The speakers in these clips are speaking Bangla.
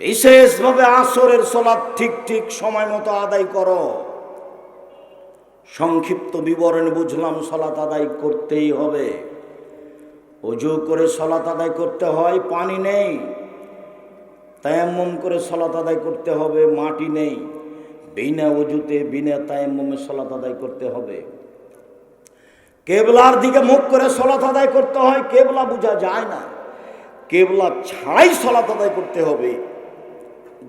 বিশেষভাবে আসরের সলাদ ঠিক ঠিক সময় মতো আদায় করো। সংক্ষিপ্ত বিবরণ বুঝলাম সলাত আদায় করতেই হবে। অজু করে সলাত আদায় করতে হয়, পানি নেই। তায়াম্মম করে সলাত আদায় করতে হবে, মাটি নেই। বিনা অজুতে, বিনা তায়াম্মমে সলাত আদায় করতে হবে। কেবলার দিকে মুখ করে সলাত আদায় করতে হয়, কেবলা বোঝা যায় না। কেবলা ছাড়াই সলাত আদায় করতে হবে।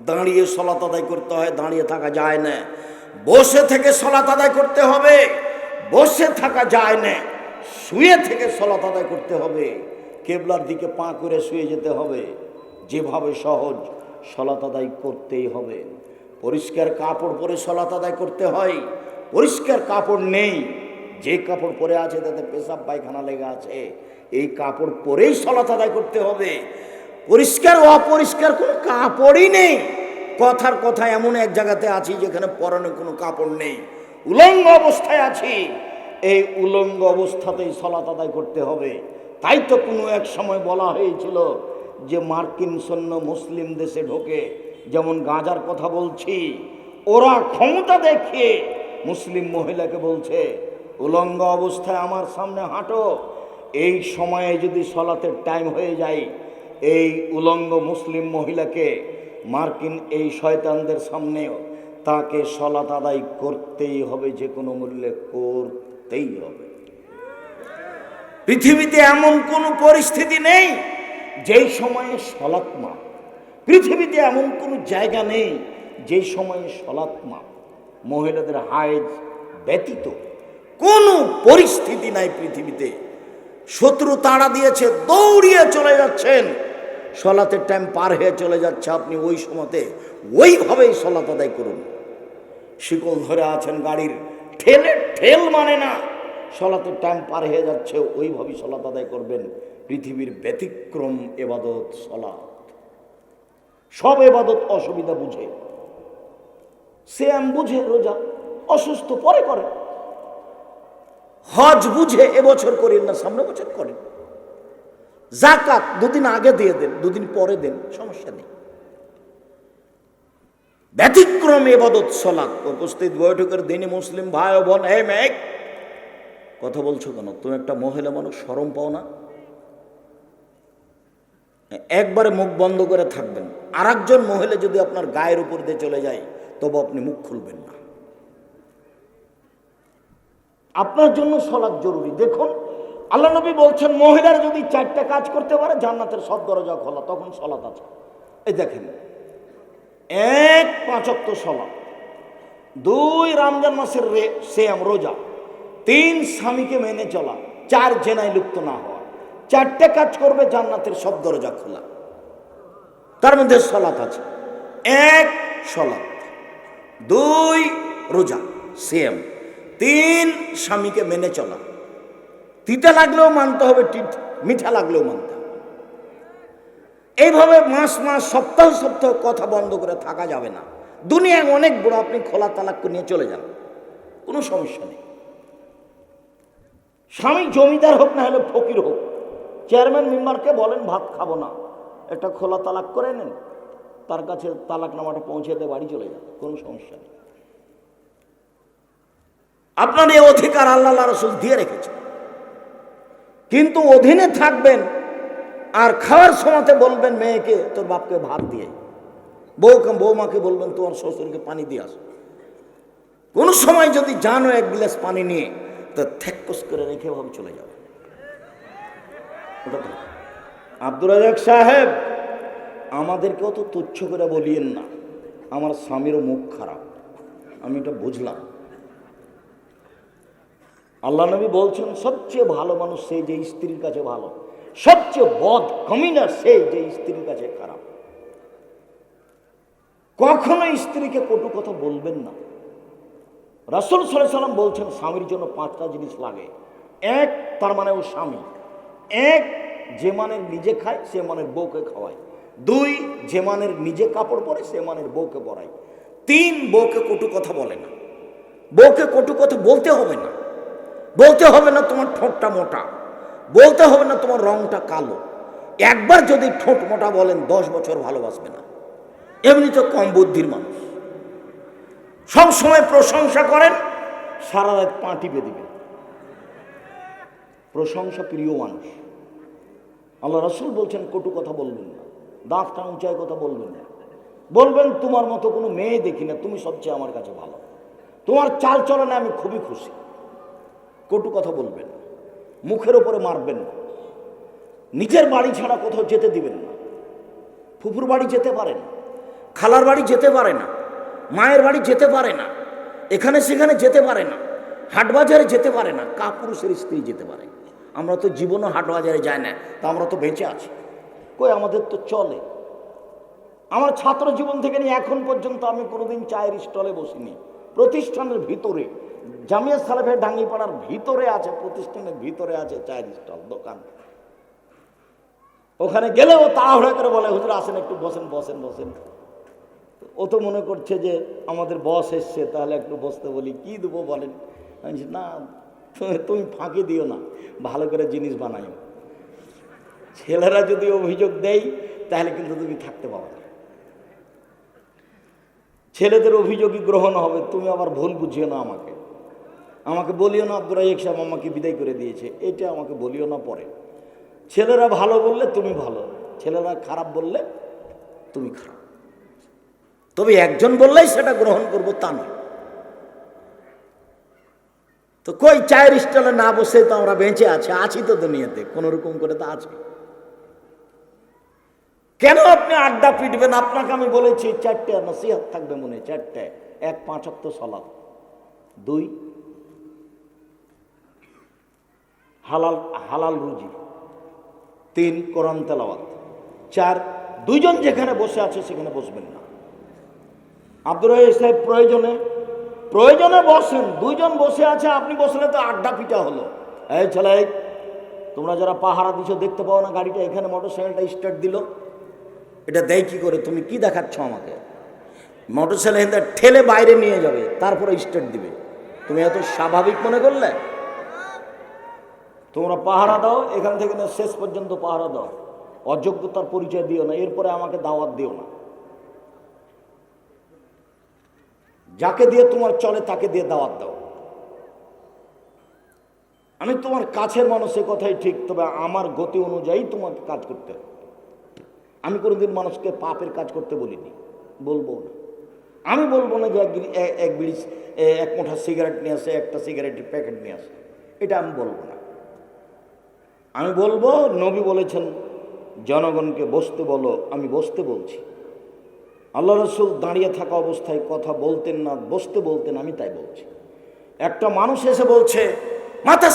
দাঁড়িয়ে সলাত আদায় করতে হয়, দাঁড়িয়ে থাকা যায় না। বসে থেকে সলাত আদায় করতে হবে, বসে থাকা যায় না। শুয়ে থেকে সলাত আদায় করতে হবে, কেবলার দিকে পা করে শুয়ে যেতে হবে। যেভাবে সহজ সলাত আদায় করতেই হবে। পরিষ্কার কাপড় পরে সলাত আদায় করতে হয়, পরিষ্কার কাপড় নেই। যে কাপড় পরে আছে, তাতে পেশাব, পায়খানা লেগে আছে। এই কাপড় পরেই সলাত আদায় করতে হবে। পরিষ্কার, অপরিষ্কার, কোনো কাপড়ই নেই। কথার কথা এমন এক জায়গাতে আছি যেখানে পরনে কোনো কাপড় নেই। উলঙ্গ অবস্থায় আছি। এই উলঙ্গ অবস্থাতেই সলাত আদায় করতে হবে। তাই তো কোনো এক সময় বলা হয়েছিল যে মার্কিন সৈন্য মুসলিম দেশে ঢোকে। যেমন গাঁজার কথা বলছি, ওরা ক্ষমতা দেখিয়ে মুসলিম মহিলাকে বলছে, উলঙ্গ অবস্থায় আমার সামনে হাঁটো। এই সময়ে যদি সলাতের টাইম হয়ে যায় এই উলঙ্গ মুসলিম মহিলাকে মার্কিন এই শয়তানদের সামনেও তাকে সলাত আদায় করতেই হবে, যে কোনো মূল্যে করতেই হবে। পৃথিবীতে এমন কোনো পরিস্থিতি নেই যেই সময়ে সলাৎ মাপ পৃথিবীতে এমন কোনো জায়গা নেই যেই সময়ে সলাৎ মাপ মহিলাদের হায়েজ ব্যতীত কোনো পরিস্থিতি নাই পৃথিবীতে। শত্রু তাড়া দিয়েছে, দৌড়িয়ে চলে যাচ্ছেন। সলাতের টাইম পার হয়ে চলে যাচ্ছে আপনি ওই সময়তে। ওইভাবেই সলাত আদায় করুন। শিকল ধরে আছেন গাড়ির। ঠেলে, ঠেল মানে না। সলাতের টাইম পার হয়ে যাচ্ছে, ওইভাবেই সলাত আদায় করবেন। পৃথিবীর ব্যতিক্রম এবাদত সলাত সব এবাদত অসুবিধা বুঝে। শ্যাম বুঝে রোজা, অসুস্থ পরে করে। হজ বুঝে এবছর করেন না, সামনে বছর করেন। জাকাত দুদিন আগে দিয়ে দেন, দুদিন পরে দেন, সমস্যা নেই। ব্যতিক্রম এবাদত সলাৎ। উপস্থিত বৈঠকের দিনে মুসলিম ভাই বোন, হে মেঘ, কথা বলছো কেন? তুমি একটা মহিলা মানুষ সরম পাও না? একবারে মুখ বন্ধ করে থাকবেন। আর একজন মহিলা যদি আপনার গায়ের উপর দিয়ে চলে যায়, তবু আপনি মুখ খুলবেন না। আপনার জন্য সলাৎ জরুরি। দেখুন আল্লাহ নবী বলছেন, মহিলার যদি চারটা কাজ করতে পারে, জান্নাতের সব দরজা খোলা, তখন সলাৎ আছে। এই দেখেন, এক পাঁচক্ত সলাৎ, দুই রমজান মাসের সেম রোজা, তিন স্বামীকে মেনে চলা, চার জেনায় লিপ্ত না হওয়া, চারটে কাজ করবে, জান্নাতের সব দরজা খোলা। তার মধ্যে সলাত আছে। এক সলাৎ, দুই রোজা সেম তিন স্বামীকে মেনে চলা তিতা লাগলেও মানতে হবে মিঠা লাগলেও মানতে হবে। এইভাবে মাস মাস, সপ্তাহ সপ্তাহ কথা বন্ধ করে থাকা যাবে না। দুনিয়ায় অনেক বড়, আপনি খোলা তালাক নিয়ে চলে যান। কোনো সমস্যা নেই। স্বামী জমিদার হোক না হলে ফকির হোক, চেয়ারম্যান মেম্বারকে বলেন, ভাত খাব না। একটা খোলা তালাক করে নেন। তার কাছে তালাক নামাটা পৌঁছে দিয়ে বাড়ি চলে যান। কোনো সমস্যা নেই। আপনার এই অধিকার আল্লাহ রসুল দিয়ে রেখেছে কিন্তু অধীনে থাকবেন আর খাওয়ার সময়তে বলবেন, মেয়েকে, তোর বাপকে ভাত দিয়ে বউকে বৌমাকে বলবেন, তোমার শ্বশুরকে পানি দিয়ে আসো। কোনো সময় যদি জানো এক গ্লাস পানি নিয়ে, তো থ্যাক্কস করে রেখে ভাবে চলে যাবে। আব্দুর রাজাক সাহেব, আমাদেরকেও তো তুচ্ছ করে বলিয়েন না। আমার স্বামীরও মুখ খারাপ। আমি এটা বুঝলাম। আল্লাহ নবী বলছেন, সবচেয়ে ভালো মানুষ সেই যে স্ত্রীর কাছে ভালো। সবচেয়ে বদ কমিনা সেই যে স্ত্রীর কাছে খারাপ। কখনো স্ত্রীকে কটু কথা বলবেন না। রাসুল সাল্লাম বলছেন, স্বামীর জন্য পাঁচটা জিনিস লাগে। এক, তার মানে ও স্বামী। এক, যে মানের নিজে খায়, সে মানের বউকে খাওয়ায়। দুই, যে মানের নিজে কাপড় পরে, সে মানের বউকে পরায়। তিন, বউকে কটু কথা বলে না। বউকে কটু কথা বলতে হবে না। বলতে হবে না তোমার ঠোঁটটা মোটা, বলতে হবে না তোমার রংটা কালো। একবার যদি ঠোঁট মোটা বলেন, দশ বছর ভালোবাসবে না। এমনি তো কম বুদ্ধির মানুষ। সবসময় প্রশংসা করেন, সারা রাত পা টিপে দিবেন প্রশংসা প্রিয় মানুষ। আল্লাহ রসুল বলছেন, কটু কথা বলবেন না, দাঁতটা উঁচায় কথা বলবেন না। বলবেন, তোমার মতো কোনো মেয়ে দেখি না, তুমি সবচেয়ে আমার কাছে ভালো। তোমার চাল চলনে আমি খুবই খুশি। কটু কথা বলবেন মুখের ওপরে মারবেন না। নিজের বাড়ি ছাড়া কোথাও যেতে দিবেন না। ফুফুর বাড়ি যেতে পারে না। খালার বাড়ি যেতে পারে না। মায়ের বাড়ি যেতে পারে না। এখানে সেখানে যেতে পারে না। হাটবাজারে যেতে পারে না। কা পুরুষের স্ত্রী যেতে পারে। আমরা তো জীবনও হাটবাজারে যাই না, তা আমরা তো বেঁচে আছি। কই, আমাদের তো চলে। আমার ছাত্র জীবন থেকে নিয়ে এখন পর্যন্ত আমি কোনোদিন চায়ের স্টলে বসিনি। প্রতিষ্ঠানের ভিতরে জামিয়া সালেফের ডাঙ্গিপাড়ার ভিতরে আছে, প্রতিষ্ঠানের ভিতরে আছে চায়ের স্টল, দোকান। ওখানে গেলেও তাড়াহুড়া করে বলে, হুজুর, আসেন একটু, বসেন বসেন বসেন। ও তো মনে করছে যে, আমাদের বস এসছে, তাহলে একটু বসতে বলি, কি দেবো বলেন? না তুমি- তুমি ফাঁকি দিও না, ভালো করে জিনিস বানাইও। ছেলেরা যদি অভিযোগ দেয়, তাহলে কিন্তু তুমি থাকতে পারো না। ছেলেদের অভিযোগই গ্রহণ হবে, তুমি আবার ভুল বুঝিও না আমাকে। আমাকে বলিও না, আব্দুর রাজাক সাহেব আমাকে বিদায় করে দিয়েছে। এটা আমাকে বলিও না পরে। ছেলেরা ভালো বললে তুমি ভালো, ছেলেরা খারাপ বললে তুমি খারাপ। তবে একজন বললেই সেটা গ্রহণ করব তা নয়। তো কই চায়ের স্টলে না বসে তো আমরা বেঁচে আছি? আছি তো দুনিয়াতে, কোনো রকম করে তো আছি। কেন আপনি আড্ডা পিটবেন? আপনাকে আমি বলেছি, চারটে নসিহাত থাকবে মনে চারটে। এক পাঁচ অক্ত সলাপ দুই হালাল হালাল রুজি। তিন, কোরআন তেলাওয়াত। চার, দুইজন যেখানে বসে আছে সেখানে বসবেন না। আব্দুর সাহেব, প্রয়োজনে প্রয়োজনে বসেন। দুইজন বসে আছে, আপনি বসলে তো আড্ডা পিটা হলো। এই ছেলে, তোমরা যারা পাহারা দিছো, দেখতে পাও না গাড়িটা, এখানে মোটর সাইকেলটা স্টার্ট দিল। এটা দেয় কি করে? তুমি কি দেখাচ্ছ আমাকে? মোটর সাইকেল ঠেলে বাইরে নিয়ে যাবে, তারপরে স্টার্ট দিবে। তুমি এত স্বাভাবিক মনে করলে? তোমরা পাহারা দাও, এখান থেকে শেষ পর্যন্ত পাহারা দাও। অযোগ্যতার পরিচয় দিও না, এরপরে আমাকে দাওয়াত দিও না। যাকে দিয়ে তোমার চলে, তাকে দিয়ে দাওয়াত দাও। আমি তোমার কাছের মানুষের কথাই ঠিক, তবে আমার গতি অনুযায়ী তোমাকে কাজ করতে হবে। আমি কোনোদিন মানুষকে পাপের কাজ করতে বলিনি, বলব না। আমি বলব না যে এক বিড়ি এক মুঠা সিগারেট নিয়ে আসে, একটা সিগারেটের প্যাকেট নিয়ে আসে। এটা আমি বলব না। আমি বলব, নবী বলেছেন, জনগণকে বসতে বলো, আমি বসতে বলছি। আল্লাহ রসুল দাঁড়িয়ে থাকা অবস্থায় কথা বলতেন না, বসতে বলতেন, আমি তাই বলছি। একটা মানুষ এসে বলছে মাথা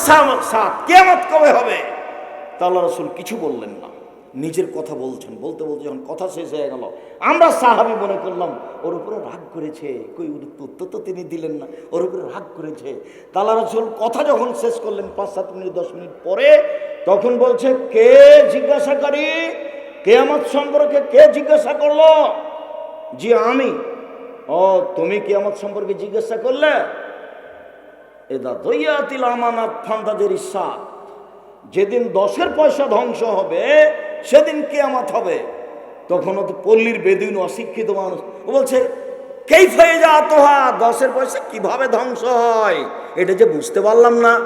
সাত কেমত কবে হবে? তা আল্লাহ রসুল কিছু বললেন না। নিজের কথা বলছেন। বলতে বলতে যখন কথা শেষ হয়ে গেল, আমরা সাহাবি মনে করলাম, ওর উপরে রাগ করেছে। কই উত্তর তো তিনি দিলেন না। ওর উপরে রাগ করেছে। তা আল্লাহ রসুল কথা যখন শেষ করলেন পাঁচ সাত মিনিট, দশ মিনিট পরে, তখন বলছে, কে জিজ্ঞাসাকারী কে আমার সম্পর্কে কে জিজ্ঞাসা করল? জি, আমি। ও, তুমি কি আমার সম্পর্কে জিজ্ঞাসা করলে? এদা দইয়াতিল আমানাত ফান্দাদের ইচ্ছা যেদিন দশের পয়সা ধ্বংস হবে সেদিন কেয়ামাত হবে। তখনও তো পল্লীর বেদিন অশিক্ষিত মানুষ। ও বলছে কেই ফয়ে যা তোহা দশের পয়সা কীভাবে ধ্বংস হয়? এটা যে বুঝতে পারলাম না।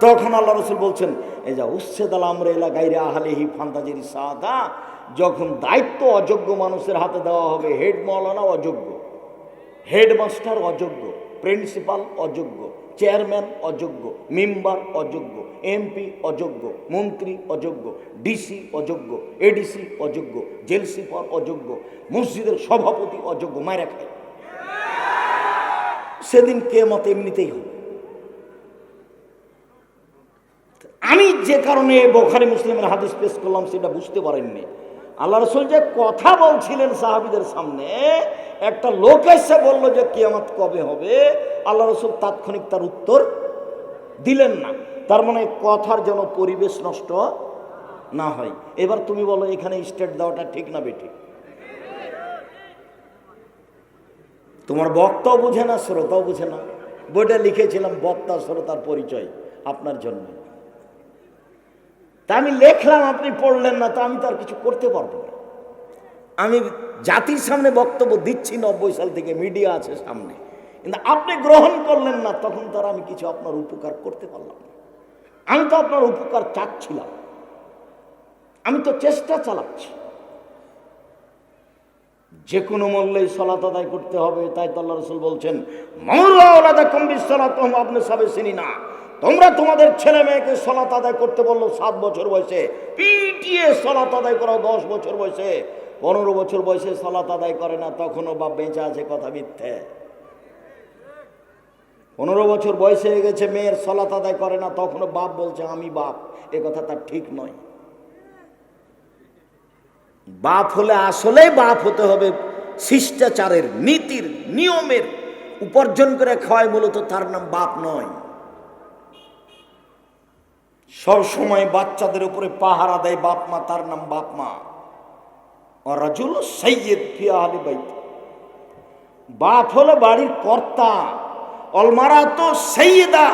তখন আল্লাহ রসুল বলছেন এই যা উচ্ছেদ আল আমরা এলা গাইরে আহালেহি ফান্তাজির সাদা। যখন দায়িত্ব অযোগ্য মানুষের হাতে দেওয়া হবে, হেড মৌলানা অযোগ্য। হেডমাস্টার অযোগ্য, প্রিন্সিপাল অযোগ্য। চেয়ারম্যান অযোগ্য, মেম্বার অযোগ্য, এমপি অযোগ্য, মন্ত্রী অযোগ্য, ডিসি অযোগ্য, এডিসি অযোগ্য, জেল সুপার অযোগ্য, মসজিদের সভাপতি অযোগ্য, মায়েরা খায়। সেদিন কে মত এমনিতেই হবে। আমি যে কারণে বোখারি মুসলিমের হাদিস পেশ করলাম, সেটা বুঝতে পারেননি। আল্লাহ রসুল যে কথা বলছিলেন সাহাবিদের সামনে, একটা লোক এসে বলল যে কিয়ামত কবে হবে? আল্লাহ রসুল তাৎক্ষণিক তার উত্তর দিলেন না। তার মানে কথার যেন পরিবেশ নষ্ট না হয়। এবার তুমি বলো, এখানে স্টেট দেওয়াটা ঠিক না বেটি তোমার বক্তাও বুঝে না, শ্রোতাও বুঝে না। বইটা লিখেছিলাম বক্তা, শ্রোতার পরিচয় আপনার জন্য। তা আমি লেখলাম, আপনি পড়লেন না, তো আমি তার কিছু করতে পারব না। আমি জাতির সামনে বক্তব্য দিচ্ছি, নব্বই সাল থেকে মিডিয়া আছে সামনে। কিন্তু আপনি গ্রহণ করলেন না, তখন তার আমি কিছু আপনার উপকার করতে পারলাম না। আমি তো আপনার উপকার চাচ্ছিলাম। আমি তো চেষ্টা চালাচ্ছি। যে কোনো মূল্যেই সলাত আদায় করতে হবে, তাই তো আল্লাহ রসুল বলছেন মৌলাদা কম্বি সলাত আপনি সবে চিনি না। তোমরা তোমাদের ছেলে মেয়েকে সলাত আদায় করতে বলল সাত বছর বয়সে। পিটিয়ে সলাত আদায় করাও দশ বছর বয়সে। পনেরো বছর বয়সে সলাত আদায় করে না, তখনও বাপ বেঁচে আছে কথা মিথ্যে। পনেরো বছর বয়সে হয়ে গেছে, মেয়ের সলাত আদায় করে না, তখনও বাপ বলছে, আমি বাপ, এ কথা তার ঠিক নয়। বাপ হলে আসলেই বাপ হতে হবে, শিষ্টাচারের, নীতির, নিয়মের, উপার্জন করে খাওয়ায় মূলত তার নাম বাপ নয়। সব সময় বাচ্চাদের উপরে পাহারা দেয়, বাপ মা, তার নাম বাপ মা। রাজুল সৈয়দ ফিয়া বাইত। বাপ হলো বাড়ির কর্তা অলমারা তো সৈয়দা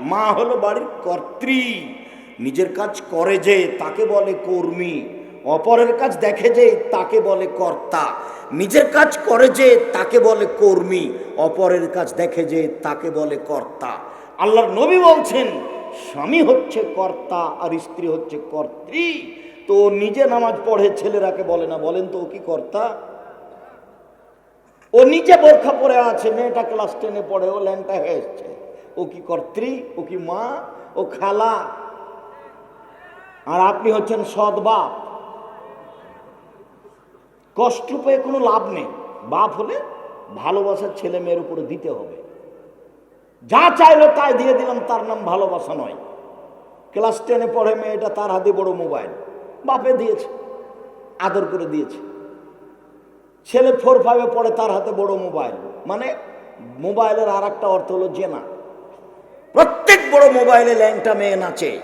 মা হলো বাড়ির কর্ত্রী। নিজের কাজ করে যে, তাকে বলে কর্মী। অপরের কাজ দেখে যে, তাকে বলে কর্তা। নিজের কাজ করে যে, তাকে বলে কর্মী। অপরের কাজ দেখে যে, তাকে বলে কর্তা। আল্লাহর নবী বলছেন স্বামী হচ্ছে কর্তা আর স্ত্রী হচ্ছে কর্ত্রী। তো নিজে নামাজ পড়ে ছেলেরাকে বলে না, বলেন তো ও কি কর্তা? ও নিজে বোরখা পরে আছে, মেয়েটা ক্লাস টেনে পড়ে, ও ল্যাংটা হয়ে এসছে। ও কি কর্ত্রী? ও কি মা? ও খালা? আর আপনি হচ্ছেন সৎ বাপ। কষ্ট পেয়ে কোনো লাভ নেই। বাপ হলে ভালোবাসার ছেলে মেয়ের উপরে দিতে হবে। যা চাইলো তাই দিয়ে দিলাম, তার নাম ভালোবাসা নয়। ক্লাস টেনে পড়ে মেয়েটা তার হাতে বড় মোবাইল। বাপে দিয়েছে, আদর করে দিয়েছে। ছেলে ফোর ফাইভে পড়ে তার হাতে বড় মোবাইল। মানে মোবাইলের আর একটা অর্থ হলো জেনা। প্রত্যেক বড় মোবাইলে ল্যাংটা মেয়ে নাচে।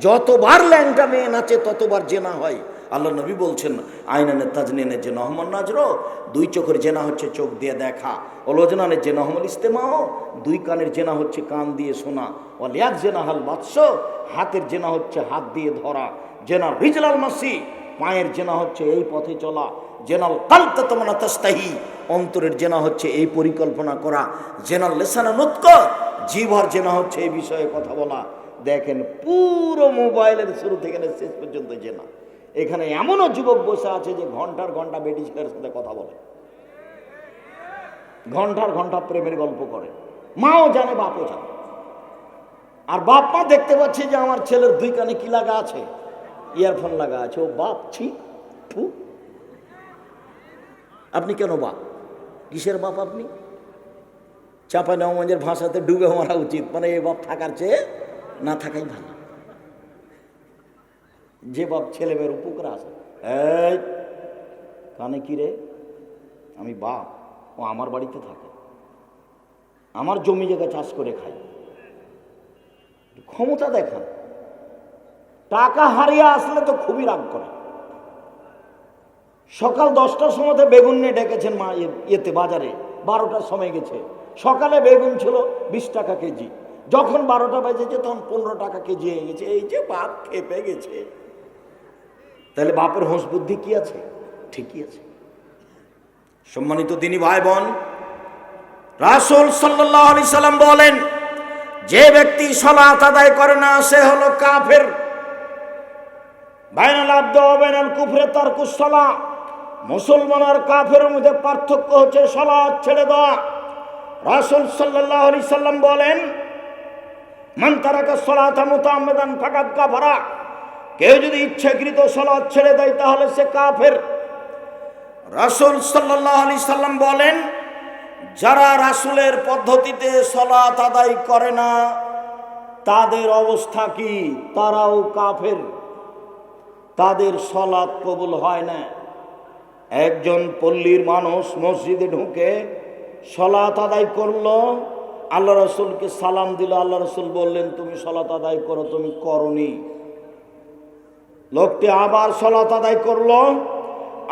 যতবার ল্যাংটা মেয়ে নাচে, ততবার জেনা হয়। আল্লাহ নবী বলছেন আইনানে তাজনিনে যে নহমন নাজরো, দুই চোখের জেনা হচ্ছে চোখ দিয়ে দেখা। অলোজনানের যে নহমল ইস্তেমাও, দুই কানের জেনা হচ্ছে কান দিয়ে শোনা। অলিয়াক জেনা হাল বাৎস হাতের জেনা হচ্ছে হাত দিয়ে ধরা। জেনা রিজলাল মাসি, পায়ের জেনা হচ্ছে এই পথে চলা। জেনাল কালতা তোমানা তাস্তাহি, অন্তরের জেনা হচ্ছে এই পরিকল্পনা করা। জেনাল লেসানা নুৎক জিভার জেনা হচ্ছে এই বিষয়ে কথা বলা। দেখেন পুরো মোবাইলের শুরু থেকে শেষ পর্যন্ত জেনা। এখানে এমনও যুবক বসে আছে যে ঘণ্টার ঘণ্টা বেটি ছেলের সাথে কথা বলে। ঘণ্টার ঘণ্টা প্রেমের গল্প করে। মাও জানে, বাপও জানে। আর বাপ মা দেখতে পাচ্ছে যে আমার ছেলের দুই কানে কি লাগা আছে? ইয়ারফোন লাগা আছে। ও বাপ, ছি, ফু। আপনি কেন বাপ? কিসের বাপ আপনি? চাপা নবমঞ্জের ভাষাতে ডুবে মারা উচিত। মানে এ বাপ থাকার চেয়ে না থাকাই ভালো। যে বাপ ছেলে মেয়ের উপকার আছে। কানে কি রে? আমি বাপ, ও আমার বাড়িতে থাকে। আমার জমি জায়গা চাষ করে খাই ক্ষমতা দেখান। টাকা হারিয়ে আসলে তো খুবই রাগ করে। সকাল দশটার সময়তে বেগুন নিয়ে ডেকেছেন মা ইয়ে- ইয়েতে বাজারে। বারোটার সময় গেছে। সকালে বেগুন ছিল বিশ টাকা কেজি। যখন বারোটা বেজেছে তখন পনেরো টাকা কেজি হয়ে গেছে। এই যে বাপ খেপে গেছে। তাহলে বাপের হোঁস বুদ্ধি কি আছে? ঠিকই আছে। সম্মানিত দিনী ভাই বোন রাসুল সাল্লাহ আলি সাল্লাম বলেন, যে ব্যক্তি সলাত আদায় করে না, সে হলো কাফের। বাইনাল আব্দ বাইনাল কুফরে তার কুসলা মুসলমান আর কাফের মধ্যে পার্থক্য হচ্ছে সলাৎ ছেড়ে দেওয়া। রাসুল সাল্লাহ আলি সাল্লাম বলেন, মান তারাকা সলাথা মুতামেদান ফাকাত কাফারা। কেউ যদি ইচ্ছাকৃত সলাৎ ছেড়ে দেয়, তাহলে সে কাফের। রাসুল সাল্লাহ আলি সাল্লাম বলেন, যারা রাসুলের পদ্ধতিতে সলাৎ আদায় করে না, তাদের অবস্থা কি? তারাও কাফের। তাদের সলাৎ কবুল হয় না। একজন পল্লীর মানুষ মসজিদে ঢুকে সলাৎ আদায় করল, আল্লাহ রসুলকে সালাম দিল, আল্লাহ রসুল বললেন, তুমি সলাৎ আদায় করো, তুমি করনি। লোকটি আবার সলাত আদায় করল।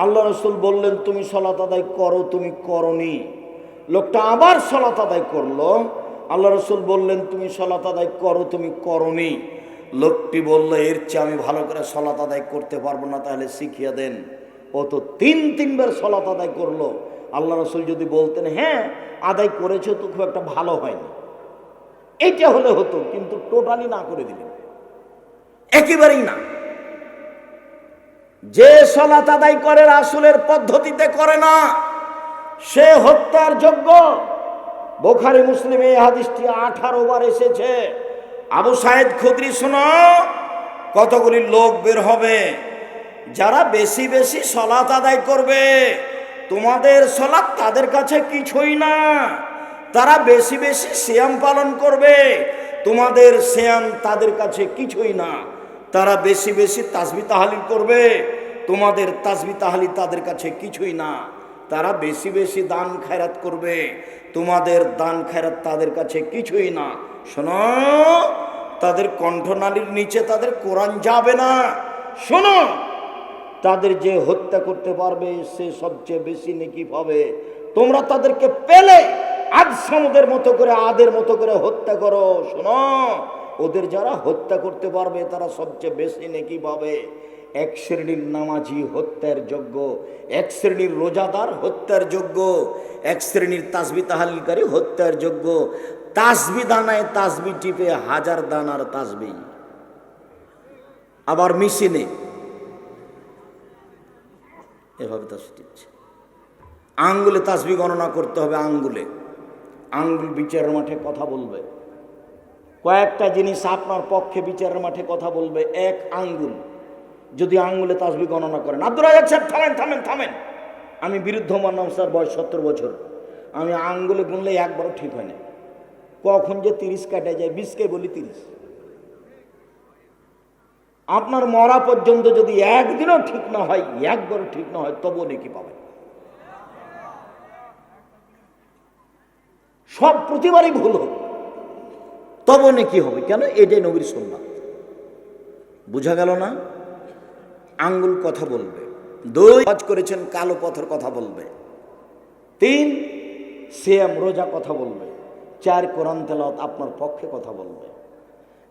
আল্লাহ রসুল বললেন, তুমি সলাৎ আদায় করো, তুমি করনি। লোকটা আবার সলাত আদায় করল। আল্লাহ রসুল বললেন, তুমি সলাৎ আদায় করো, তুমি করনি। লোকটি বলল, এর চেয়ে আমি ভালো করে সলাত আদায় করতে পারব না, তাহলে শিখিয়ে দেন। ও তো তিন, তিনবার সলাত আদায় করল। আল্লাহ রসুল যদি বলতেন হ্যাঁ আদায় করেছে তো খুব একটা ভালো হয়নি। এটা হলে হতো, কিন্তু টোটালি না করে দিলেন। একেবারেই না। যে সলাত আদায় করে রাসুলের পদ্ধতিতে করে না, সে হত্যার যোগ্য। বোখারি মুসলিমে এই হাদিসটি আঠারো বার এসেছে। আবু সাহেদ খুদরি, শোনো, কতগুলি লোক বের হবে, যারা বেশি বেশি সলাত আদায় করবে। তোমাদের সলাৎ তাদের কাছে কিছুই না। তারা বেশি বেশি শ্যাম পালন করবে। তোমাদের শ্যাম তাদের কাছে কিছুই না। তারা বেশি বেশি তাসবি তাহালিল করবে। তোমাদের তাসবি তাহালি তাদের কাছে কিছুই না। তারা বেশি বেশি দান খায়রাত করবে। তোমাদের দান খায়রাত তাদের কাছে কিছুই না। শোনো, তাদের কণ্ঠনালীর নিচে তাদের কোরআন যাবে না। শোনো, তাদের যে হত্যা করতে পারবে, সে সবচেয়ে বেশি নেকি পাবে। তোমরা তাদেরকে পেলে আজ সমুদের মতো করে, আদের মতো করে হত্যা করো। শোনো ওদের যারা হত্যা করতে পারবে, তারা সবচেয়ে বেশি নেকি পাবে। এক শ্রেণির নামাজি হত্যার যোগ্য, এক শ্রেণির রোজাদার হত্যার যোগ্য, এক শ্রেণির তাসবি তাহালিকারী হত্যার যোগ্য। তাসবি দানায় তাসবি টিপে হাজার দানার তাসবি। আবার মেশিনে। এভাবে তাসবি টিপছে। আঙ্গুলে তাসবি গণনা করতে হবে আঙ্গুলে। আঙ্গুল বিচারের মাঠে কথা বলবে। কয়েকটা জিনিস আপনার পক্ষে বিচারের মাঠে কথা বলবে, এক আঙ্গুল। যদি আঙ্গুলে তাসবি গণনা করেন। আব্দুল রাজাক সাহেব, থামেন থামেন থামেন। আমি বিরুদ্ধ মান্নাম স্যার, বয়স সত্তর বছর। আমি আঙ্গুলে গুনলে একবারও ঠিক হয় না। কখন যে তিরিশ কাটে যায়, বিশকে বলি তিরিশ। আপনার মরা পর্যন্ত যদি একদিনও ঠিক না হয়, একবারও ঠিক না হয়, তবুও নাকি পাবেন। সব প্রতিবারই ভুল হোক। তবু নাকি হবে? কেন? এটাই নবীর সুন্নাত। বুঝা গেল না? আঙ্গুল কথা বলবে। দুই কাজ করেছেন, কালো পথের কথা বলবে। তিন সিএম রোজা কথা বলবে। চার, কোরআন তেলাওয়াত আপনার পক্ষে কথা বলবে।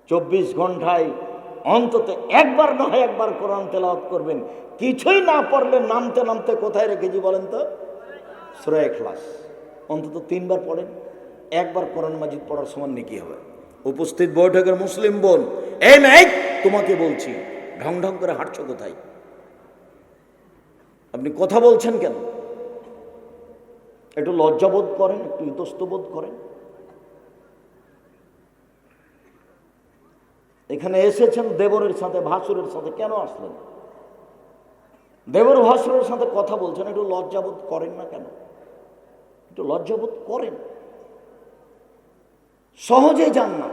চব্বিশ ঘন্টায় অন্তত একবার না হয় একবার কোরআন তেলাওয়াত করবেন। কিছুই না পড়লে নামতে নামতে কোথায় রেখেছি বলেন তো? সুরায় ক্লাস অন্তত তিনবার পড়েন। একবার কোরআন মাজিদ পড়ার সমান নাকি হবে। উপস্থিত বৈঠকের মুসলিম বোন, এই মেয়ে তোমাকে বলছি ঢং ঢং করে হাঁটছ কোথায়? আপনি কথা বলছেন কেন? একটু লজ্জাবোধ করেন, একটু ইতস্তবোধ করেন। এখানে এসেছেন দেবরের সাথে, ভাসুরের সাথে, কেন আসলেন? দেবর, ভাসুরের সাথে কথা বলছেন, একটু লজ্জাবোধ করেন না কেন? একটু লজ্জাবোধ করেন। সহজে যান না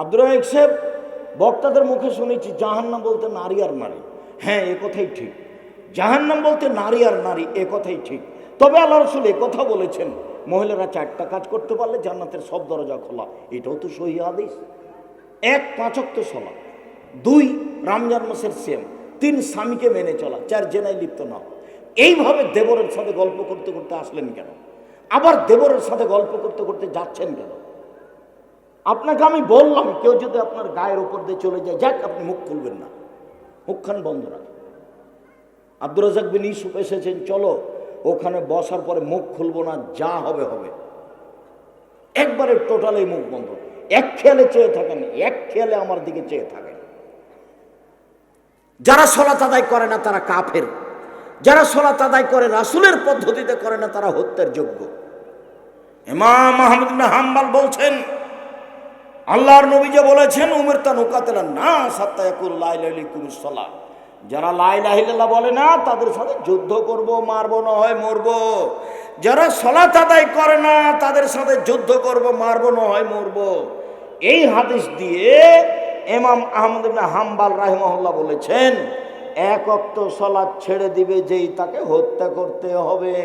আব্দুর রহিক সাহেব বক্তাদের মুখে শুনেছি, জাহান্নাম বলতে নারী আর নারী। হ্যাঁ এ কথাই ঠিক। জাহান্নাম বলতে নারী আর নারী, এ কথাই ঠিক। তবে আল্লাহ রসুল এ কথা বলেছেন, মহিলারা চারটা কাজ করতে পারলে জান্নাতের সব দরজা খোলা। এটাও তো সহি আদেশ এক পাঁচক তো সলা দুই, রমজান মাসের সেম তিন, স্বামীকে মেনে চলা। চার, জেনায় লিপ্ত না এইভাবে দেবরের সাথে গল্প করতে করতে আসলেন কেন? আবার দেবরের সাথে গল্প করতে করতে যাচ্ছেন কেন? আপনাকে আমি বললাম, কেউ যদি আপনার গায়ের উপর দিয়ে চলে যায়, যাক, আপনি মুখ খুলবেন না। মুখখান বন্ধ রাখেন আব্দুর রাজাক বিন ইসুফ এসেছেন, চলো, ওখানে বসার পরে মুখ খুলবো না, যা হবে হবে। একবারে টোটালি মুখ বন্ধ। এক খেয়ালে চেয়ে থাকেন, এক খেয়ালে আমার দিকে চেয়ে থাকেন। যারা সলাত আদায় করে না, তারা কাফের। যারা সলাত আদায় করে, রাসুলের পদ্ধতিতে করে না, তারা হত্যার যোগ্য। ইমাম আহমদ হাম্বাল বলছেন আল্লাহর নবী যে বলেছেন, উমের তা নুকাতেলা না সাত্তায়াকুল সলা যারা লাইলাহিল্লাহ বলে না, তাদের সাথে যুদ্ধ করব, মারবো, না হয় মরবো। যারা সলাত আদায় করে না, তাদের সাথে যুদ্ধ করব, মারবো, না হয় মরবো। এই হাদিস দিয়ে এমাম আহমদ হাম্বাল রাহিমহল্লা বলেছেন, এক অক্ত সলাদ ছেড়ে দিবে যেই তাকে হত্যা করতে হবে।